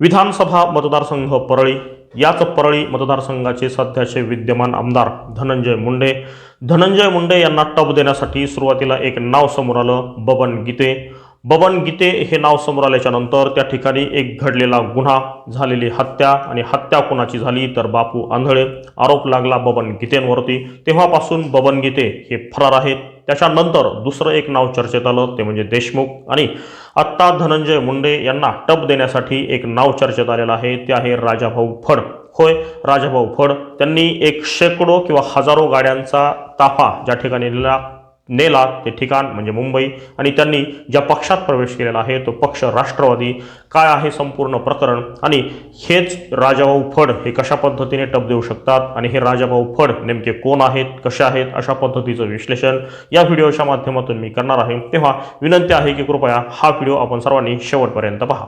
विधानसभा मतदारसंघ परळी. याच परळी मतदारसंघाचे सध्याचे विद्यमान आमदार धनंजय मुंडे. धनंजय मुंडे यांना टप देण्यासाठी सुरुवातीला एक नाव समोर आलं बबन गीते. बबन गीते हे नाव समोर आल्याच्यानंतर त्या ठिकाणी एक घडलेला गुन्हा झालेली हत्या आणि हत्या कोणाची झाली तर बापू आंधळे आरोप लागला बबन गीतेंवरती. तेव्हापासून बबन गीते हे फरार आहेत. त्याच्यानंतर दुसरं एक नाव चर्चेत आलं ते म्हणजे देशमुख. आणि आत्ता धनंजय मुंडे यांना टप देण्यासाठी एक नाव चर्चेत आलेलं आहे ते आहे राजाभाऊ फड. होय राजाभाऊ फड. त्यांनी एक शेकडो किंवा हजारो गाड्यांचा ताफा ज्या ठिकाणी लिहिला नेला ते ठिकाण म्हणजे मुंबई आणि त्यांनी ज्या पक्षात प्रवेश केलेला आहे तो पक्ष राष्ट्रवादी. काय आहे संपूर्ण प्रकरण? आणि हेच राजाभाऊ फड हे कशा पद्धतीने टप देऊ शकतात? आणि हे राजाभाऊ फड नेमके कोण आहेत कसे आहेत अशा पद्धतीचं विश्लेषण या व्हिडिओच्या माध्यमातून मी करणार आहे. तेव्हा विनंती आहे की कृपया हा व्हिडिओ आपण सर्वांनी शेवटपर्यंत पहा.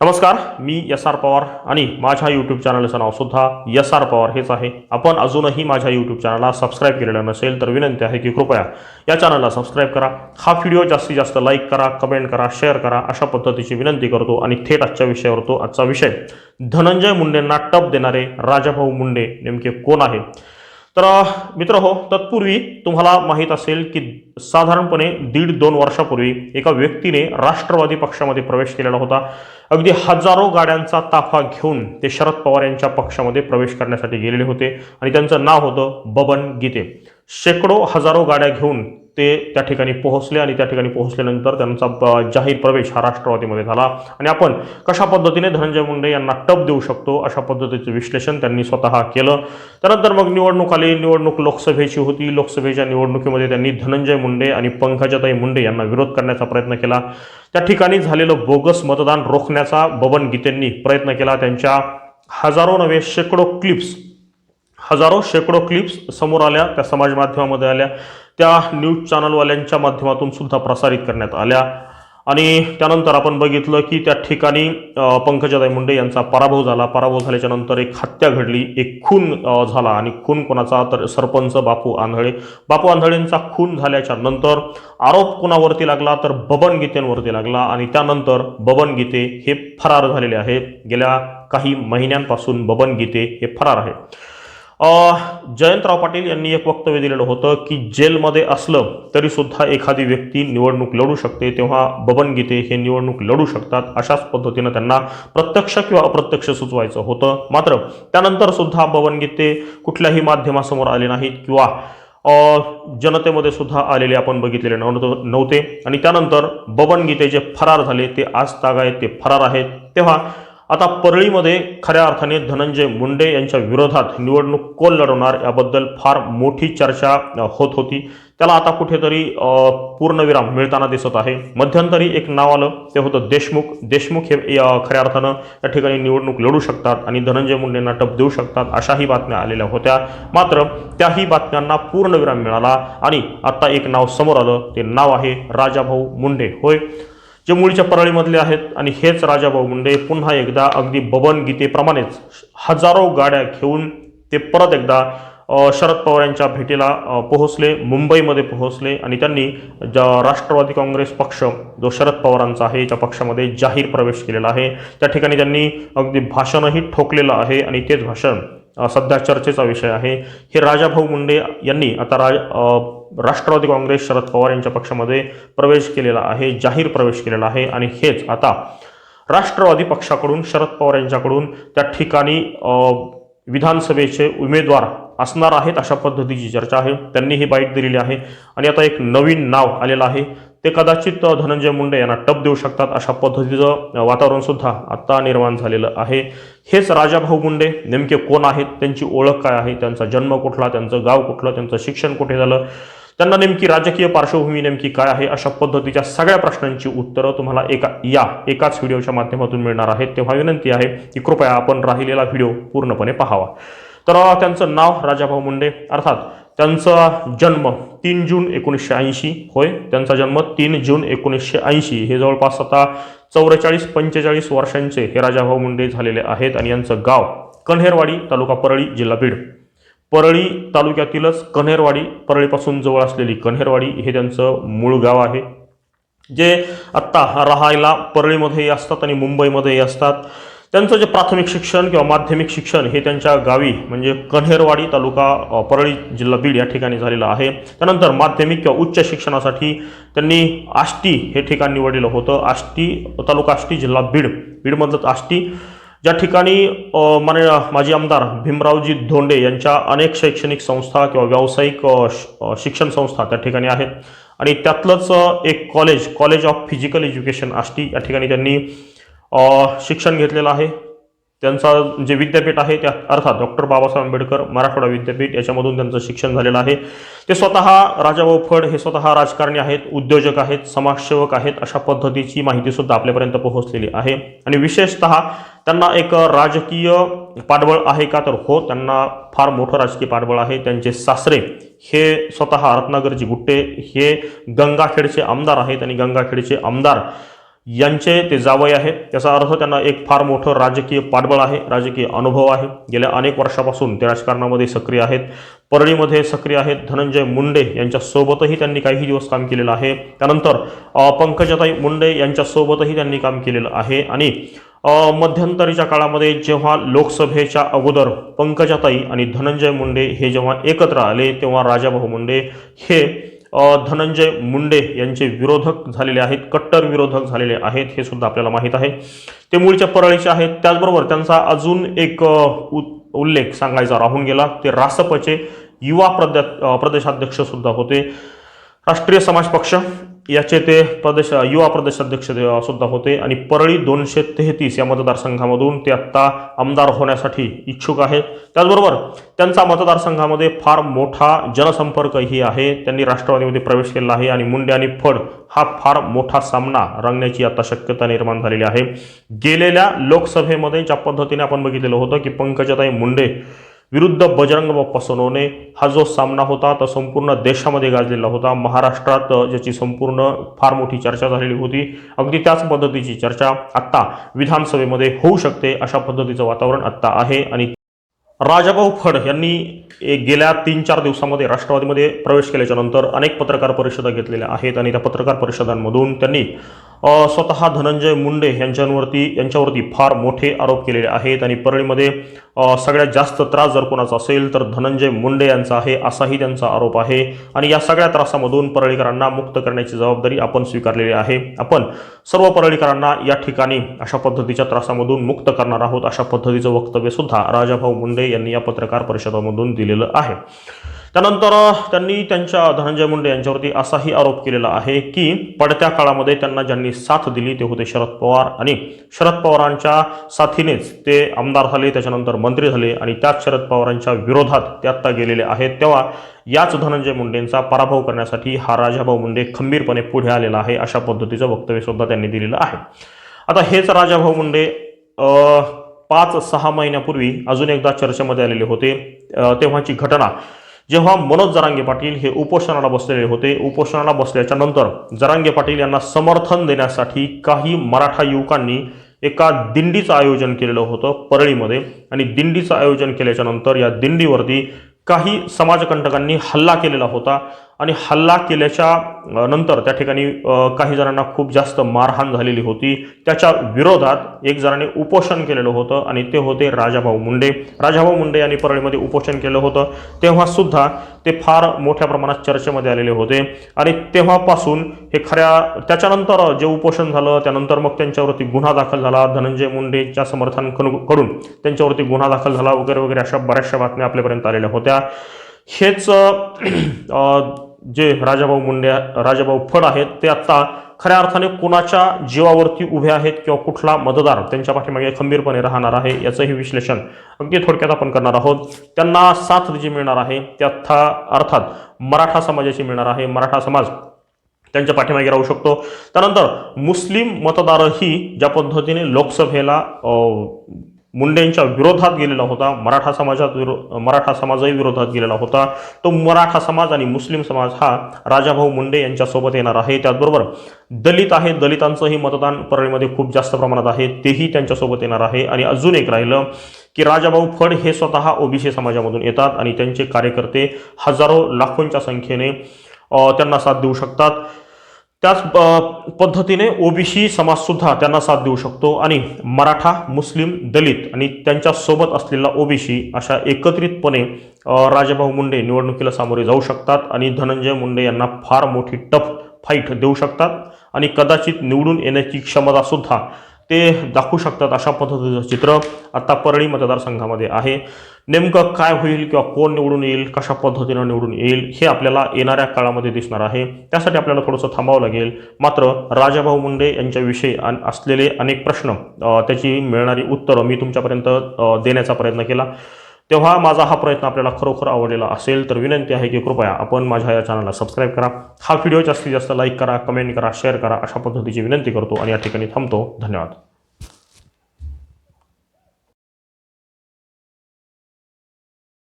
नमस्कार मी एस आर पवार आणि माझ्या यूट्यूब चॅनलचं नाव सुद्धा एस आर पवार हेच आहे. आपण अजूनही माझ्या यूट्यूब चॅनलला सबस्क्राईब केलेलं नसेल तर विनंती आहे की कृपया या चॅनलला सबस्क्राईब करा. हा व्हिडिओ जास्तीत जास्त लाईक करा कमेंट करा शेअर करा अशा पद्धतीची विनंती करतो आणि थेट आजच्या विषयावर तो आजचा विषय. धनंजय मुंडेंना टप देणारे राजाभाऊ मुंडे नेमके कोण आहे तर मित्र हो तत्पूर्वी तुम्हाला माहीत असेल की साधारणपणे दीड दोन वर्षापूर्वी एका व्यक्तीने राष्ट्रवादी पक्षामध्ये प्रवेश केलेला होता. अगदी हजारो गाड्यांचा ताफा घेऊन ते शरद पवार यांच्या पक्षामध्ये प्रवेश करण्यासाठी गेलेले होते. आणि त्यांचं नाव होतं बबन गीते. शेकडो हजारो गाड्या घेऊन ते त्या ठिकाणी पोहोचले आणि त्या ठिकाणी पोहोचल्यानंतर त्यांचा जाहीर प्रवेश हा राष्ट्रवादीमध्ये झाला. आणि आपण कशा पद्धतीने धनंजय मुंडे यांना टप देऊ शकतो अशा पद्धतीचं विश्लेषण त्यांनी स्वतः केलं. त्यानंतर मग निवडणूक आली निवडणूक लोकसभेची होती. लोकसभेच्या निवडणुकीमध्ये त्यांनी धनंजय मुंडे आणि पंकजाताई मुंडे यांना विरोध करण्याचा प्रयत्न केला. त्या ठिकाणी झालेलं बोगस मतदान रोखण्याचा बबन गीतेंनी प्रयत्न केला. त्यांच्या हजारो नव्हे शेकडो क्लिप्स हजारो शेकडो क्लिप्स समोर आल्या त्या समाज माध्यमामध्ये आल्या. त्या न्यूज चॅनलवाल्यांच्या माध्यमातून सुद्धा प्रसारित करण्यात आल्या. आणि त्यानंतर आपण बघितलं की त्या ठिकाणी अ, पंकजाताई मुंडे यांचा पराभव झाला. पराभव झाल्याच्यानंतर एक हत्या घडली. एक खून झाला आणि खून कोणाचा तर सरपंच बापू आंधळे. बापू आंधळेंचा खून झाल्याच्यानंतर आरोप कोणावरती लागला तर बबन गीतेंवरती लागला आणि त्यानंतर बबन गीते हे फरार झालेले आहेत. गेल्या काही महिन्यांपासून बबन गीते हे फरार आहे जयंतराव पाटील यांनी एक वक्तव्य दिलेलं होतं की जेलमध्ये असलं तरी सुद्धा एखादी व्यक्ती निवडणूक लढू शकते तेव्हा बबन गीते हे निवडणूक लढू शकतात अशाच पद्धतीनं त्यांना प्रत्यक्ष किंवा अप्रत्यक्ष सुचवायचं होतं. मात्र त्यानंतर सुद्धा बबन गीते कुठल्याही माध्यमासमोर आले नाहीत किंवा जनतेमध्ये सुद्धा आलेले आपण बघितलेले नव्हतं नव्हते. आणि त्यानंतर बबन गीते जे फरार झाले ते आज तागायत ते फरार आहेत. तेव्हा आता परळीमध्ये खऱ्या अर्थाने धनंजय मुंडे यांच्या विरोधात निवडणूक कोण लढवणार याबद्दल फार मोठी चर्चा होत होती. त्याला आता कुठेतरी पूर्णविराम मिळताना दिसत आहे. मध्यंतरी एक नाव आलं ते होतं देशमुख. देशमुख हे खऱ्या अर्थानं या ठिकाणी निवडणूक लढू शकतात आणि धनंजय मुंडेंना टप देऊ शकतात अशाही बातम्या आलेल्या होत्या. मात्र त्याही बातम्यांना पूर्णविराम मिळाला आणि आता एक नाव समोर आलं ते नाव आहे राजाभाऊ मुंडे. होय. जे मुळीच्या परळीमधले आहेत आणि हेच राजाभाऊ मुंडे पुन्हा एकदा अगदी बबन गीतेप्रमाणेच हजारो गाड्या घेऊन ते परत एकदा शरद पवार यांच्या भेटीला पोहोचले मुंबईमध्ये पोहोचले आणि त्यांनी ज- राष्ट्रवादी काँग्रेस पक्ष जो शरद पवारांचा आहे त्या पक्षामध्ये जाहीर प्रवेश केलेला आहे. त्या ठिकाणी त्यांनी अगदी भाषणही ठोकलेलं आहे आणि तेच भाषण सध्या चर्चेचा विषय आहे. हे राजाभाऊ मुंडे यांनी आता राज राष्ट्रवादी काँग्रेस शरद पवार यांच्या पक्षामध्ये प्रवेश केलेला आहे जाहीर प्रवेश केलेला आहे. आणि हेच आता राष्ट्रवादी पक्षाकडून शरद पवार यांच्याकडून त्या ठिकाणी विधानसभेचे उमेदवार असणार आहेत अशा पद्धतीची चर्चा आहे. त्यांनी ही बाईट दिलेली आहे. आणि आता एक नवीन नाव आलेलं आहे. ते कदाचित धनंजय मुंडे यांना टप देऊ शकतात अशा पद्धतीचं वातावरणसुद्धा वातावरण सुद्धा आता निर्माण झालेलं आहे. हेच राजाभाऊ मुंडे नेमके कोण आहेत? त्यांची ओळख काय आहे? त्यांचा जन्म कुठला? त्यांचं गाव कुठलं? त्यांचं शिक्षण कुठे झालं? त्यांना नेमकी राजकीय पार्श्वभूमी नेमकी काय आहे? अशा पद्धतीच्या सगळ्या प्रश्नांची उत्तरं तुम्हाला एका या एकाच व्हिडिओच्या माध्यमातून मिळणार आहेत. तेव्हा विनंती आहे की कृपया आपण राहिलेला व्हिडिओ पूर्णपणे पाहावा. तर त्यांचं नाव राजाभाऊ मुंडे. अर्थात त्यांचा जन्म तीन जून एकोणीसशे ऐंशी होय. त्यांचा जन्म तीन जून एकोणीसशे ऐंशी. हे जवळपास आता चौवेचाळीस पंचेचाळीस वर्षांचे हे राजाभाऊ मुंडे झालेले आहेत आणि यांचं गाव कन्हेरवाडी तालुका परळी जिल्हा बीड. परळी तालुक्यातीलच कन्हेरवाडी परळीपासून जवळ असलेली कन्हेरवाडी हे त्यांचं मूळ गाव आहे. जे आत्ता राहायला परळीमध्येही असतात आणि मुंबईमध्येही असतात. त्यांचं जे प्राथमिक शिक्षण किंवा माध्यमिक शिक्षण हे त्यांच्या गावी म्हणजे कन्हेरवाडी तालुका परळी जिल्हा बीड या ठिकाणी झालेलं आहे. त्यानंतर माध्यमिक किंवा उच्च शिक्षणासाठी त्यांनी आष्टी हे ठिकाण निवडलेलं होतं. आष्टी तालुका आष्टी जिल्हा बीड. बीडमधलंच आष्टी. ज्या ठिकाणी माने माजी आमदार भीमरावजी धोंडे यांच्या अनेक शैक्षणिक संस्था किंवा व्यावसायिक श- शिक्षण संस्था त्या ठिकाणी आहेत. आणि त्यातलंच एक college college of physical education Ashti या ठिकाणी त्यांनी शिक्षण घेतलेलं आहे. त्यांचा जे विद्यापीठ आहे त्या अर्थात डॉक्टर बाबासाहेब आंबेडकर मराठवाडा विद्यापीठ याच्यामधून त्यांचं शिक्षण झालेलं आहे. ते स्वतः राजाभाऊ फड हे स्वतः राजकारणी आहेत उद्योजक आहेत समाजसेवक आहेत अशा पद्धतीची माहितीसुद्धा आपल्यापर्यंत पोहोचलेली आहे. आणि विशेषतः त्यांना एक राजकीय पाठबळ आहे का तर हो त्यांना फार मोठं राजकीय पाठबळ आहे. त्यांचे सासरे हे स्वतः रत्नागरजी गुट्टे हे गंगाखेडचे आमदार आहेत आणि गंगाखेडचे आमदार यांचे ते जावई आहे. त्याचा अर्थ त्यांना एक फार मोठं राजकीय पाठबळ आहे राजकीय अनुभव आहे. गेल्या अनेक वर्षापासून ते राजकारणामध्ये सक्रिय आहेत. परळीमध्ये सक्रिय आहेत. धनंजय मुंडे यांच्यासोबतही त्यांनी काही दिवस काम केलेलं आहे. त्यानंतर पंकजाताई मुंडे यांच्यासोबतही त्यांनी काम केलेलं आहे. आणि मध्यंतरीच्या काळामध्ये जेव्हा लोकसभेच्या अगोदर पंकजाताई आणि धनंजय मुंडे हे जेव्हा एकत्र आले तेव्हा राजाभाऊ मुंडे हे धनंजय मुंडे यांचे विरोधक झालेले आहेत कट्टर विरोधक झालेले आहेत हे सुद्धा आपल्याला माहीत आहे. ते मूळच्या परळीचे आहेत. त्याचबरोबर त्यांचा अजून एक उ- उल्लेख सांगायचा राहून गेला. ते रासपचे युवा प्रद्या प्रदेशाध्यक्ष सुद्धा होते. राष्ट्रीय समाज पक्ष. याचे ते प्रदेश युवा प्रदेशाध्यक्ष सुद्धा होते. आणि परळी दोनशे तेहतीस या मतदारसंघामधून ते आत्ता आमदार होण्यासाठी इच्छुक आहेत त्याचबरोबर त्यांचा मतदारसंघामध्ये फार मोठा जनसंपर्कही आहे. त्यांनी राष्ट्रवादीमध्ये प्रवेश केला आहे आणि मुंडे आणि फड हा फार मोठा सामना रंगण्याची आता शक्यता निर्माण झालेली आहे. गेलेल्या लोकसभेमध्ये ज्या पद्धतीने आपण बघितलेलं होतं की पंकजाताई मुंडे विरुद्ध बजरंग बाप्पा सोनवणे हा जो सामना होता तो संपूर्ण देशामध्ये गाजलेला होता. महाराष्ट्रात ज्याची संपूर्ण फार मोठी चर्चा झालेली होती अगदी त्याच पद्धतीची चर्चा आत्ता विधानसभेमध्ये होऊ शकते अशा पद्धतीचं वातावरण आत्ता आहे. आणि राजाभाऊ फड यांनी गेल्या तीन चार दिवसामध्ये राष्ट्रवादीमध्ये प्रवेश केल्याच्यानंतर अनेक पत्रकार परिषदा घेतलेल्या आहेत. आणि त्या पत्रकार परिषदांमधून त्यांनी स्वतः धनंजय मुंडे यांच्यावरती यांच्यावरती फार मोठे आरोप केलेले आहेत आणि परळीमध्ये सगळ्यात जास्त त्रास जर कोणाचा असेल तर धनंजय मुंडे यांचा आहे असाही त्यांचा आरोप आहे. आणि या सगळ्या त्रासामधून परळीकरांना मुक्त करण्याची जबाबदारी आपण स्वीकारलेली आहे. आपण सर्व परळीकरांना या ठिकाणी अशा पद्धतीच्या त्रासामधून मुक्त करणार आहोत अशा पद्धतीचं वक्तव्य सुद्धा राजाभाऊ मुंडे यांनी या पत्रकार परिषदामधून दिलेलं आहे. त्यानंतर त्यांनी त्यांच्या धनंजय मुंडे यांच्यावरती असाही आरोप केलेला आहे की पडत्या काळामध्ये त्यांना ज्यांनी साथ दिली ते होते शरद पवार आणि शरद पवारांच्या साथीनेच ते आमदार झाले त्याच्यानंतर मंत्री झाले आणि त्याच शरद पवारांच्या विरोधात ते आत्ता गेलेले आहेत. तेव्हा याच धनंजय मुंडेंचा पराभव करण्यासाठी हा राजाभाऊ मुंडे खंबीरपणे पुढे आलेला आहे अशा पद्धतीचं वक्तव्य सुद्धा त्यांनी दिलेलं आहे. आता हेच राजाभाऊ मुंडे पाच सहा महिन्यापूर्वी अजून एकदा चर्चेमध्ये आलेले होते. तेव्हाची घटना जेव्हा मनोज जरांगे पाटील हे उपोषणाला बसलेले होते उपोषणाला बसल्याच्या नंतर जरांगे पाटील यांना समर्थन देण्यासाठी काही मराठा युवकांनी एका दिंडीचं आयोजन केलेलं होतं परळीमध्ये. आणि दिंडीचं आयोजन केल्याच्यानंतर या दिंडीवरती काही समाजकंटकांनी हल्ला केलेला होता. आणि हल्ला केल्याच्यानंतर त्या ठिकाणी काही जणांना खूप जास्त मारहाण झालेली होती. त्याच्या विरोधात एक जणाने उपोषण केलेलं होतं आणि ते होते राजाभाऊ मुंडे. राजाभाऊ मुंडे यांनी परळीमध्ये उपोषण केलं होतं. तेव्हा सुद्धा ते फार मोठ्या प्रमाणात चर्चेमध्ये आलेले होते. आणि तेव्हापासून हे खऱ्या त्याच्यानंतर जे उपोषण झालं त्यानंतर मग त्यांच्यावरती गुन्हा दाखल झाला. धनंजय मुंडेच्या समर्थनकडून त्यांच्यावरती गुन्हा दाखल झाला. वगैरे वगैरे अशा बऱ्याचशा बातम्या आपल्यापर्यंत आलेल्या होत्या. हेच जे राजाभाऊ मुंडे राजाभाऊ फड आहेत ते आत्ता खऱ्या अर्थाने कुणाच्या जीवावरती उभे आहेत किंवा कुठला मतदार त्यांच्या पाठीमागे खंबीरपणे राहणार आहे याचंही विश्लेषण अगदी थोडक्यात आपण करणार आहोत. त्यांना साथ जी मिळणार आहे त्या अर्थात मराठा समाजाची मिळणार आहे. मराठा समाज त्यांच्या पाठीमागे राहू शकतो. त्यानंतर मुस्लिम मतदारही ज्या पद्धतीने लोकसभेला मुंडेंच्या विरोधात गेलेला होता मराठा समाजात विरो मराठा समाजही विरोधात गेलेला होता. तो मराठा समाज आणि मुस्लिम समाज हा राजाभाऊ मुंडे यांच्यासोबत येणार आहे. त्याचबरोबर दलित आहे. दलितांचंही मतदान परळीमध्ये खूप जास्त प्रमाणात आहे. तेही त्यांच्यासोबत येणार आहे. आणि अजून एक राहिलं की राजाभाऊ फड हे स्वतः ओबीसी समाजामधून येतात आणि त्यांचे कार्यकर्ते हजारो लाखोंच्या संख्येने त्यांना साथ देऊ शकतात. त्याच पद्धतीने ओबीसी समाजसुद्धा त्यांना साथ देऊ शकतो आणि मराठा मुस्लिम दलित आणि त्यांच्यासोबत असलेला ओबीसी अशा एकत्रितपणे राजाभाऊ मुंडे निवडणुकीला सामोरे जाऊ शकतात आणि धनंजय मुंडे यांना फार मोठी टफ फाईट देऊ शकतात आणि कदाचित निवडून येण्याची क्षमतासुद्धा ते दाखवू शकतात अशा पद्धतीचं चित्र. आता परळी मतदारसंघामध्ये आहे. नेमकं काय होईल किंवा कोण निवडून येईल कशा पद्धतीनं निवडून येईल हे आपल्याला येणाऱ्या काळामध्ये दिसणार आहे. त्यासाठी आपल्याला थोडंसं थांबावं लागेल. मात्र राजाभाऊ मुंडे यांच्याविषयी अन- असलेले अनेक प्रश्न त्याची मिळणारी उत्तरं मी तुमच्यापर्यंत देण्याचा प्रयत्न केला. तेव्हा माझा हा प्रयत्न आपल्याला खरोखर आवडलेला असेल तर विनंती आहे की कृपया आपण माझ्या या चॅनलला सबस्क्राईब करा. हा व्हिडिओ जास्तीत जास्त लाईक करा कमेंट करा शेअर करा अशा पद्धतीची विनंती करतो आणि या ठिकाणी थांबतो. धन्यवाद.